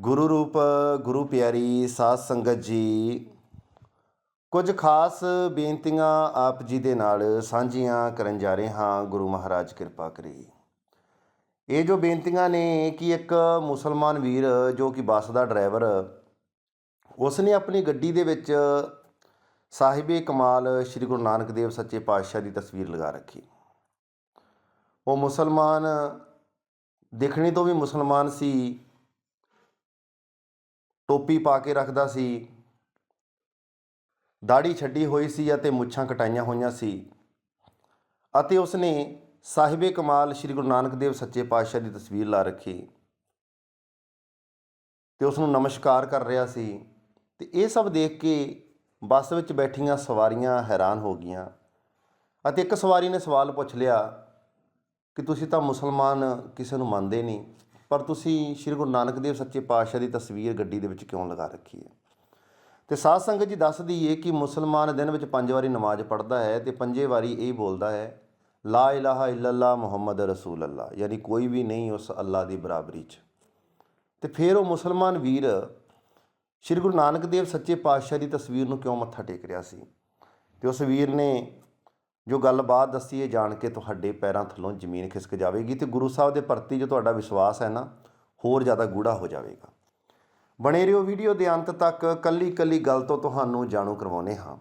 ਗੁਰੂ ਰੂਪ, ਗੁਰੂ ਪਿਆਰੀ, ਸਾਧ ਸੰਗਤ ਜੀ, ਕੁਝ ਖਾਸ ਬੇਨਤੀਆਂ ਆਪ ਜੀ ਦੇ ਨਾਲ ਸਾਂਝੀਆਂ ਕਰਨ ਜਾ ਰਹੇ ਹਾਂ। ਗੁਰੂ ਮਹਾਰਾਜ ਕਿਰਪਾ ਕਰੀ। ਇਹ ਜੋ ਬੇਨਤੀਆਂ ਨੇ ਕਿ ਇੱਕ ਮੁਸਲਮਾਨ ਵੀਰ ਜੋ ਕਿ ਬੱਸ ਦਾ ਡਰਾਈਵਰ ਉਸ ਨੇ ਆਪਣੀ ਗੱਡੀ ਦੇ ਵਿੱਚ ਸਾਹਿਬੇ ਕਮਾਲ ਸ੍ਰੀ ਗੁਰੂ ਨਾਨਕ ਦੇਵ ਸੱਚੇ ਪਾਤਸ਼ਾਹ ਦੀ ਤਸਵੀਰ ਲਗਾ ਰੱਖੀ। ਉਹ ਮੁਸਲਮਾਨ, ਦਿਖਣੇ ਤੋਂ ਵੀ ਮੁਸਲਮਾਨ ਸੀ। ਟੋਪੀ ਪਾ ਕੇ ਰੱਖਦਾ ਸੀ। ਦਾੜੀ ਛੱਡੀ ਹੋਈ ਸੀ ਅਤੇ ਮੁੱਛਾਂ ਕਟਾਈਆਂ ਹੋਈਆਂ ਸੀ। ਅਤੇ ਉਸਨੇ ਸਾਹਿਬੇ ਕਮਾਲ ਸ੍ਰੀ ਗੁਰੂ ਨਾਨਕ ਦੇਵ ਸੱਚੇ ਪਾਤਸ਼ਾਹ ਦੀ ਤਸਵੀਰ ਲਾ ਰੱਖੀ। ਤੇ ਉਸ ਨੂੰ ਨਮਸਕਾਰ ਕਰ ਰਿਹਾ ਸੀ। ਤੇ ਇਹ ਸਭ ਦੇਖ ਕੇ ਬੱਸ ਵਿੱਚ ਬੈਠੀਆਂ ਸਵਾਰੀਆਂ ਹੈਰਾਨ ਹੋ ਗਈਆਂ ਅਤੇ ਇੱਕ ਸਵਾਰੀ ਨੇ ਸਵਾਲ ਪੁੱਛ ਲਿਆ ਕਿ ਤੁਸੀਂ ਤਾਂ ਮੁਸਲਮਾਨ ਕਿਸੇ ਨੂੰ ਮੰਨਦੇ ਨਹੀਂ। ਪਰ ਤੁਸੀਂ ਸ੍ਰੀ ਗੁਰੂ ਨਾਨਕ ਦੇਵ ਸੱਚੇ ਪਾਤਸ਼ਾਹ ਦੀ ਤਸਵੀਰ ਗੱਡੀ ਦੇ ਵਿੱਚ ਕਿਉਂ ਲਗਾ ਰੱਖੀ ਹੈ? ਤੇ ਸਾਧ ਸੰਗਤ ਜੀ ਦੱਸ ਦਈਏ ਕਿ ਮੁਸਲਮਾਨ ਦਿਨ ਵਿੱਚ ਪੰਜ ਵਾਰੀ ਨਮਾਜ਼ ਪੜ੍ਹਦਾ ਹੈ ਤੇ ਪੰਜੇ ਵਾਰੀ ਇਹ ਬੋਲਦਾ ਹੈ, ਲਾ ਇਲਾਹਾ ਇਲੱਲਾ ਮੁਹੰਮਦ ਰਸੂਲ ਅੱਲਾ ਯਾਨੀ ਕੋਈ ਵੀ ਨਹੀਂ ਉਸ ਅੱਲਾ ਦੀ ਬਰਾਬਰੀ 'ਚ। ਤੇ ਫਿਰ ਉਹ ਮੁਸਲਮਾਨ ਵੀਰ ਸ੍ਰੀ ਗੁਰੂ ਨਾਨਕ ਦੇਵ ਸੱਚੇ ਪਾਤਸ਼ਾਹ ਦੀ ਤਸਵੀਰ ਨੂੰ ਕਿਉਂ ਮੱਥਾ ਟੇਕ ਰਿਹਾ ਸੀ? ਤੇ ਉਸ ਵੀਰ ਨੇ ਜੋ ਗੱਲਬਾਤ ਦੱਸੀ ਇਹ ਜਾਣ ਕੇ ਤੁਹਾਡੇ ਪੈਰਾਂ ਥੱਲੋਂ ਜ਼ਮੀਨ ਖਿਸਕ ਜਾਵੇਗੀ ਤੇ ਗੁਰੂ ਸਾਹਿਬ ਦੇ ਪ੍ਰਤੀ ਜੋ ਤੁਹਾਡਾ ਵਿਸ਼ਵਾਸ ਹੈ ਨਾ, ਹੋਰ ਜ਼ਿਆਦਾ ਗੂੜਾ ਹੋ ਜਾਵੇਗਾ। ਬਣੇ ਰਹੋ ਵੀਡੀਓ ਦੇ ਅੰਤ ਤੱਕ ਕੱਲੀ ਕੱਲੀ ਗੱਲ ਤੋਂ ਤੁਹਾਨੂੰ ਜਾਣੂ ਕਰਵਾਉਨੇ ਹਾਂ।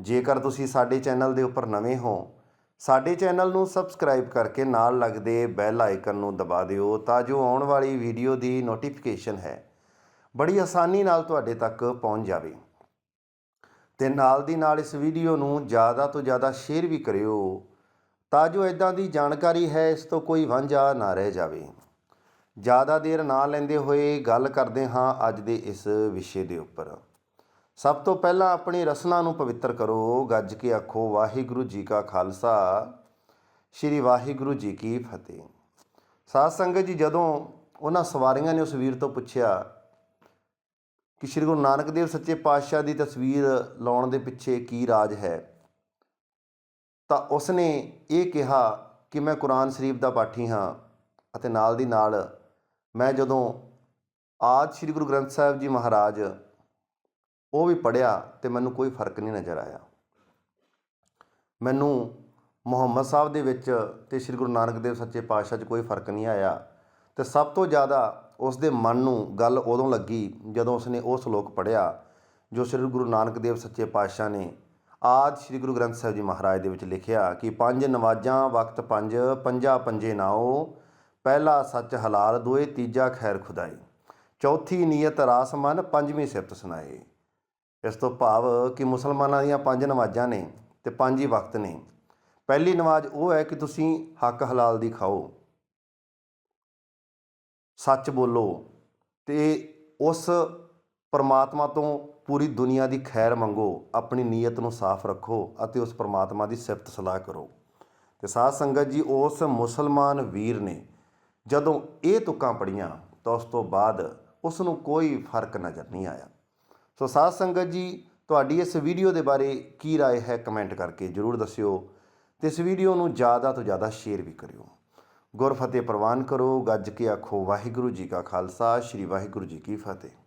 ਜੇਕਰ ਤੁਸੀਂ ਸਾਡੇ ਚੈਨਲ ਦੇ ਉੱਪਰ ਨਵੇਂ ਹੋ, ਸਾਡੇ ਚੈਨਲ ਨੂੰ ਸਬਸਕ੍ਰਾਈਬ ਕਰਕੇ ਨਾਲ ਲੱਗਦੇ ਬੈਲ ਆਈਕਨ ਨੂੰ ਦਬਾ ਦਿਓ ਤਾਂ ਜੋ ਆਉਣ ਵਾਲੀ ਵੀਡੀਓ ਦੀ ਨੋਟੀਫਿਕੇਸ਼ਨ ਹੈ, ਬੜੀ ਆਸਾਨੀ ਨਾਲ ਤੁਹਾਡੇ ਤੱਕ ਪਹੁੰਚ ਜਾਵੇ। ਤੇ ਨਾਲ ਦੀ ਨਾਲ ਇਸ ਵੀਡੀਓ ਨੂੰ ਜ਼ਿਆਦਾ ਤੋਂ ਜ਼ਿਆਦਾ ਸ਼ੇਅਰ ਵੀ ਕਰਿਓ ਤਾਂ ਜੋ ਇਦਾਂ ਦੀ ਜਾਣਕਾਰੀ ਹੈ, ਇਸ ਤੋਂ ਕੋਈ ਵਾਂਝਾ ਨਾ ਰਹਿ ਜਾਵੇ। ਜ਼ਿਆਦਾ ਦੇਰ ਨਾ ਲੈਂਦੇ ਹੋਏ ਗੱਲ ਕਰਦੇ ਹਾਂ ਅੱਜ ਦੇ ਇਸ ਵਿਸ਼ੇ ਦੇ ਉੱਪਰ। ਸਭ ਤੋਂ ਪਹਿਲਾਂ ਆਪਣੀ ਰਸਨਾ ਨੂੰ ਪਵਿੱਤਰ ਕਰੋ, ਗੱਜ ਕੇ ਆਖੋ, ਵਾਹਿਗੁਰੂ ਜੀ ਕਾ ਖਾਲਸਾ, ਸ੍ਰੀ ਵਾਹਿਗੁਰੂ ਜੀ ਕੀ ਫਤਿਹ। ਸਾਧ ਸੰਗਤ ਜੀ ਜਦੋਂ ਉਹਨਾਂ ਸਵਾਰੀਆਂ ਨੇ ਉਸ ਵੀਰ ਤੋਂ ਪੁੱਛਿਆ ਕਿ ਸ੍ਰੀ ਗੁਰੂ ਨਾਨਕ ਦੇਵ ਸੱਚੇ ਪਾਤਸ਼ਾਹ ਦੀ ਤਸਵੀਰ ਲਾਉਣ ਦੇ ਪਿੱਛੇ ਕੀ ਰਾਜ ਹੈ? ਤਾਂ ਉਸਨੇ ਇਹ ਕਿਹਾ ਕਿ ਮੈਂ ਕੁਰਾਨ ਸ਼ਰੀਫ ਦਾ ਪਾਠੀ ਹਾਂ ਅਤੇ ਨਾਲ ਦੀ ਨਾਲ ਮੈਂ ਜਦੋਂ ਆਦ ਸ੍ਰੀ ਗੁਰੂ ਗ੍ਰੰਥ ਸਾਹਿਬ ਜੀ ਮਹਾਰਾਜ ਉਹ ਵੀ ਪੜਿਆ ਤੇ ਮੈਨੂੰ ਕੋਈ ਫ਼ਰਕ ਨਹੀਂ ਨਜ਼ਰ ਆਇਆ। ਮੈਨੂੰ ਮੁਹੰਮਦ ਸਾਹਿਬ ਦੇ ਵਿੱਚ ਤੇ ਸ੍ਰੀ ਗੁਰੂ ਨਾਨਕ ਦੇਵ ਸੱਚੇ ਪਾਤਸ਼ਾਹ 'ਚ ਕੋਈ ਫ਼ਰਕ ਨਹੀਂ ਆਇਆ ਤੇ ਸਭ ਤੋਂ ਜ਼ਿਆਦਾ ਉਸ ਦੇ ਮਨ ਨੂੰ ਗੱਲ ਉਦੋਂ ਲੱਗੀ ਜਦੋਂ ਉਸਨੇ ਉਹ ਸ਼ਲੋਕ ਪੜ੍ਹਿਆ, ਜੋ ਸ੍ਰੀ ਗੁਰੂ ਨਾਨਕ ਦੇਵ ਸੱਚੇ ਪਾਤਸ਼ਾਹ ਨੇ ਆਦ ਸ੍ਰੀ ਗੁਰੂ ਗ੍ਰੰਥ ਸਾਹਿਬ ਜੀ ਮਹਾਰਾਜ ਦੇ ਵਿੱਚ ਲਿਖਿਆ ਕਿ ਪੰਜ ਨਵਾਜ਼ਾਂ, ਵਕਤ ਪੰਜ, ਪੰਜਾ ਪੰਜੇ ਨਾਓ ਪਹਿਲਾ ਸੱਚ ਹਲਾਲ, ਦੋਏ ਤੀਜਾ ਖੈਰ ਖੁਦਾਈ। ਚੌਥੀ ਨੀਅਤ ਰਾਸ ਮਨ, ਪੰਜਵੀਂ ਸਿਫਤ ਸੁਣਾਏ ਇਸ ਤੋਂ ਭਾਵ ਕਿ ਮੁਸਲਮਾਨਾਂ ਦੀਆਂ ਪੰਜ ਨਵਾਜ਼ਾਂ ਨੇ ਤੇ ਪੰਜ ਹੀ ਵਕਤ ਨੇ। ਪਹਿਲੀ ਨਮਾਜ਼ ਉਹ ਹੈ ਕਿ ਤੁਸੀਂ ਹੱਕ ਹਲਾਲ ਦੀ ਖਾਓ। ਸੱਚ ਬੋਲੋ ਤੇ ਉਸ ਪਰਮਾਤਮਾ ਤੋਂ ਪੂਰੀ ਦੁਨੀਆ ਦੀ ਖੈਰ ਮੰਗੋ ਆਪਣੀ ਨੀਅਤ ਨੂੰ ਸਾਫ਼ ਰੱਖੋ ਅਤੇ ਉਸ ਪਰਮਾਤਮਾ ਦੀ ਸਿਫਤ ਸਲਾਹ ਕਰੋ ਤੇ ਸਾਧ ਸੰਗਤ ਜੀ ਉਸ ਮੁਸਲਮਾਨ ਵੀਰ ਨੇ ਜਦੋਂ ਇਹ ਤੁਕਾਂ ਪੜੀਆਂ ਤਾਂ ਉਸ ਤੋਂ ਬਾਅਦ ਉਸ ਨੂੰ ਕੋਈ ਫਰਕ ਨਜ਼ਰ ਨਹੀਂ ਆਇਆ ਸੋ ਸਾਧ ਸੰਗਤ ਜੀ ਤੁਹਾਡੀ ਇਸ ਵੀਡੀਓ ਦੇ ਬਾਰੇ ਕੀ رائے ਹੈ ਕਮੈਂਟ ਕਰਕੇ ਜਰੂਰ ਦੱਸਿਓ ਤੇ ਇਸ ਵੀਡੀਓ ਨੂੰ ਜ਼ਿਆਦਾ ਤੋਂ ਜ਼ਿਆਦਾ ਸ਼ੇਅਰ ਵੀ ਕਰਿਓ ਗੁਰ ਫਤਿਹ ਪ੍ਰਵਾਨ ਕਰੋ, ਗੱਜ ਕੇ ਆਖੋ, ਵਾਹਿਗੁਰੂ ਜੀ ਕਾ ਖਾਲਸਾ, ਸ੍ਰੀ ਵਾਹਿਗੁਰੂ ਜੀ ਕੀ ਫਤਿਹ।